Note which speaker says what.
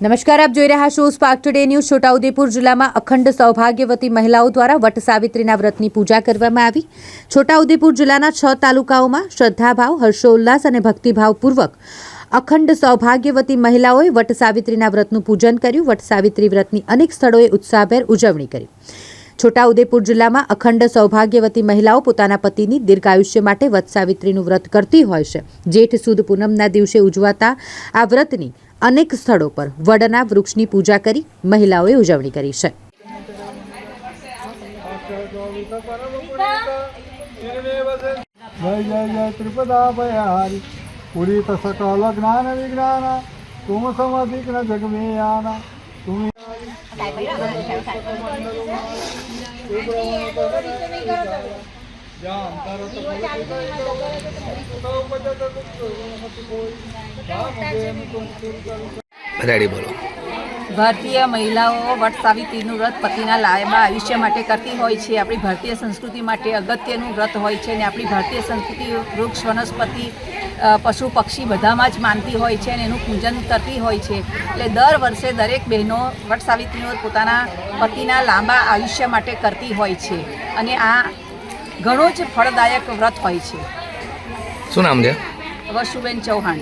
Speaker 1: નમસ્કાર, આપ જોઈ રહ્યા છો સ્પાર્ક ટુડે ન્યૂઝ છોટાઉદેપુર જિલ્લામાં અખંડ સૌભાગ્યવતી મહિલાઓ દ્વારા વટ સાવિત્રીના વ્રતની પૂજા કરવામાં આવી. છોટાઉદેપુર જિલ્લાના છ તાલુકાઓમાં શ્રદ્ધાભાવ, હર્ષોલ્લાસ અને ભક્તિભાવપૂર્વક અખંડ સૌભાગ્યવતી મહિલાઓએ વટ સાવિત્રીના વ્રતનું પૂજન કર્યું. વટ સાવિત્રી વ્રતની અનેક સ્થળોએ ઉત્સાહભેર ઉજવણી કરી. છોટાઉદેપુર જિલ્લામાં અખંડ સૌભાગ્યવતી મહિલાઓ પોતાના પતિની દીર્ઘાયુષ્ય માટે વટ સાવિત્રીનું વ્રત કરતી હોય છે. જેઠ સુદ પૂનમના દિવસે ઉજવાતા આ વ્રતની અનેક સ્થળો પર વડના વૃક્ષની પૂજા કરી મહિલાઓએ ઉજવણી કરી છે.
Speaker 2: જય જય જય ત્રિપદા ભયારી પુરીત સકલ જ્ઞાન વિજ્ઞાન તુમ સમધિગ્ન જગમેયાન
Speaker 3: ભારતીય મહિલાઓ વટ સાવિત્રીનું વ્રત પતિના લાંબા આયુષ્ય માટે કરતી હોય છે. આપણી ભારતીય સંસ્કૃતિ માટે અગત્યનું વ્રત હોય છે અને આપણી ભારતીય સંસ્કૃતિ વૃક્ષ, વનસ્પતિ પશુ, પક્ષી બધામાં જ માનતી હોય છે અને એનું પૂજન કરતી હોય છે. એટલે દર વર્ષે દરેક બહેનો વટ સાવિત્રીનું પોતાના પતિના લાંબા આયુષ્ય માટે કરતી હોય છે. અને આ ઘણો જ ફળદાયક વ્રત હોય છે.
Speaker 4: શું નામ છે?
Speaker 3: વસુબેન ચૌહાણ.